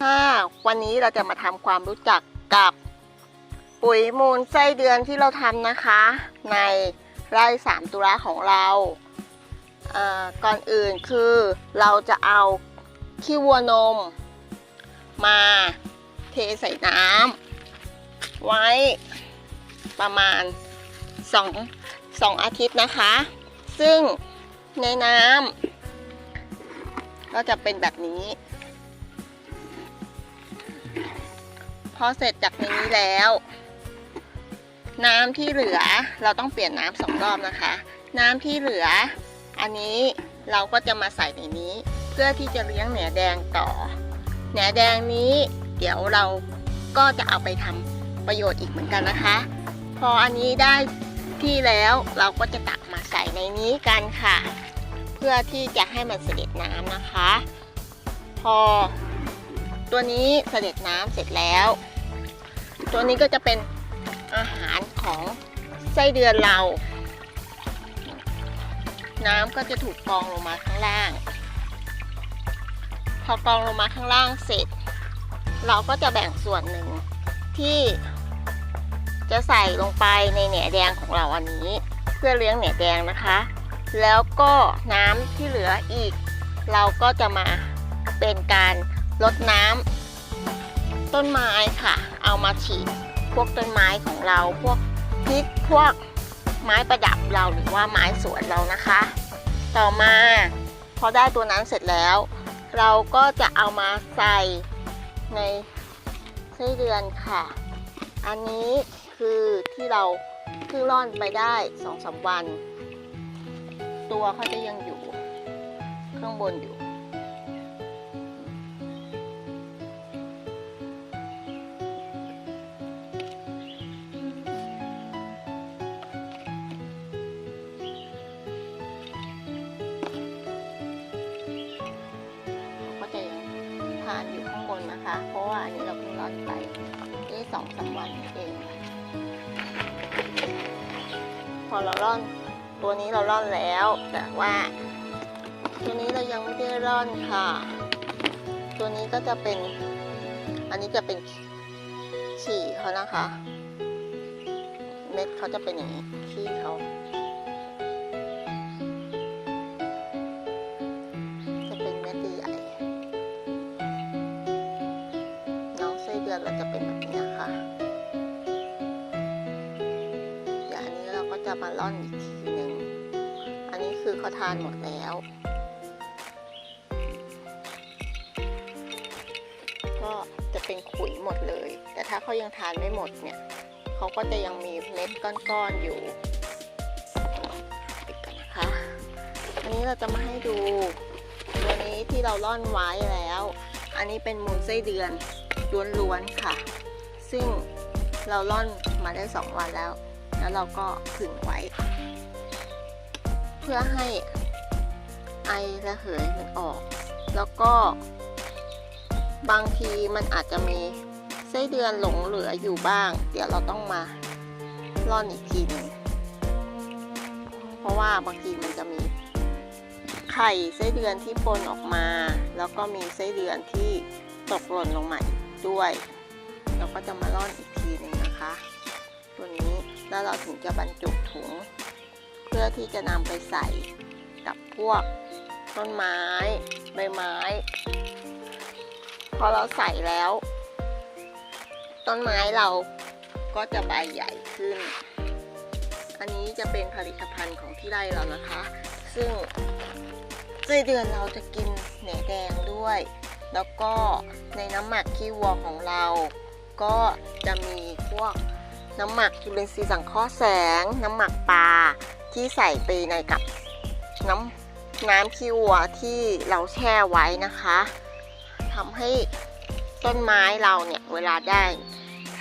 ค่ะวันนี้เราจะมาทำความรู้จักกับปุ๋ยมูลไส้เดือนที่เราทำนะคะ ในไร่สามตุลาของเราเก่อนอื่นคือเราจะเอาขี้วัวนม มาเทใส่น้ำไว้ประมาณสออาทิตย์นะคะ ซึ่งในน้ำก็จะเป็นแบบนี้ อเสร็จจากในนี้แล้ว น้ำที่เหลือเราต้องเปลี่ยนน้ำสองรอบนะคะ น้ำที่เหลือ อันนี้เราก็จะมาใส่ในนี้ เพื่อที่จะเลี้ยงแหนแดงต่อ แหนแดงนี้ เดี๋ยวเราก็จะเอาไปทำประโยชน์อีกเหมือนกันนะคะ พออันนี้ได้ที่แล้วเราก็จะตักมาใส่ในนี้กันค่ะ เพื่อที่จะให้มันเสด็จน้ำนะคะ พอตัวนี้เสด็จน้ำเสร็จแล้ว ตัวนี้ก็จะเป็นอาหารของไส้เดือนเรา น้ำก็จะถูกกรองลงมาข้างล่าง พอกรองลงมาข้างล่างเสร็จ เราก็จะแบ่งส่วนหนึ่งที่จะใส่ลงไปในแหนแดงของเราอันนี้ เพื่อเลี้ยงแหนแดงนะคะ แล้วก็น้ำที่เหลืออีก เราก็จะมาเป็นการลดน้ำ ต้นไม้ค่ะ เอามาฉีดพวกต้นไม้ของเราพวกพริกพวกไม้ประดับเราหรือว่าไม้สวนเรานะคะ ต่อมาพอได้ตัวนั้นเสร็จแล้ว เราก็จะเอามาใส่ในไส้เดือนค่ะ อันนี้คือที่เราเพิ่งร่อนไปได้สองสามวัน ตัวเขาจะยังอยู่ ข้างบนอยู่ ราะว่าอันนี้เราเพิ่งร่อนไปได้สองสามวันเอง พอเราร่อน ตัวนี้เราร่อนแล้ว แต่ว่า ตัวนี้เรายังไม่ได้ร่อนค่ะ ตัวนี้ก็จะเป็น อันนี้จะเป็นฉี่เขานะคะ เม็ดเขาจะเป็นอย่างนี้ขี้เขา จะมาร่อนอีกทีหนึ่ง อันนี้คือเขาทานหมดแล้วก็จะเป็นขุยหมดเลย แต่ถ้าเขายังทานไม่หมดเนี่ยเขาก็จะยังมีเม็ดก้อนๆอยู่ปิดกันนะคะ อันนี้เราจะมาให้ดูตัวนี้ที่เราล่อนไว้แล้ว อันนี้เป็นมูลไส้เดือนล้วนๆค่ะ ซึ่งเราล่อนมาได้สองวันแล้ว แล้วเราก็ผึ่งไว้ เพื่อให้ไอระเหยมันออก แล้วก็บางทีมันอาจจะมีไส้เดือนหลงเหลืออยู่บ้าง เดี๋ยวเราต้องมาร่อนอีกทีนึงเพราะว่าบางทีมันจะมีไข่ไส้เดือนที่ปนออกมา แล้วก็มีไส้เดือนที่ตกหล่นลงมาอีกด้วย เราก็จะมาร่อนอีกทีหนึ่งนะคะ ตัวนี้ แล้วเราถึงจะบรรจุถุง เพื่อที่จะนำไปใส่กับพวกต้นไม้ ใบไม้ พอเราใส่แล้ว ต้นไม้เราก็จะใบใหญ่ขึ้น อันนี้จะเป็นผลิตภัณฑ์ของที่ไร่เรานะคะ ซึ่งไส้เดือนเราจะกินแหนแดงด้วย แล้วก็ในน้ำหมักขี้วัวของเรา ก็จะมีพวก น้ำหมักจุลินทรีย์สังเคราะห์แสง น้ำหมักปลาที่ใส่ไปในกับน้ำน้ำขี้วัวที่เราแช่ไว้นะคะทำให้ต้นไม้เราเนี่ยเวลาได้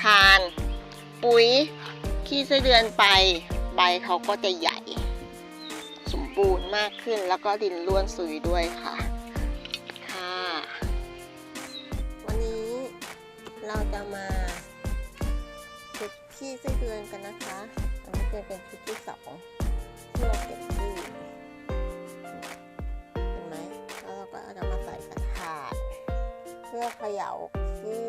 ทานปุ๋ยขี้ไส้เดือนไปใบเขาก็จะใหญ่ สมบูรณ์มากขึ้นแล้วก็ดินร่วนซุยด้วยค่ะค่ะ วันนี้เราจะมา ขี้ไส้เดือนกันนะคะ อันนี้เป็นเป็นชุดที่สองที่เราเก็บขี้เห็นไหมแล้วเราก็จะมาใส่กระถาดเพื่อเขย่าที่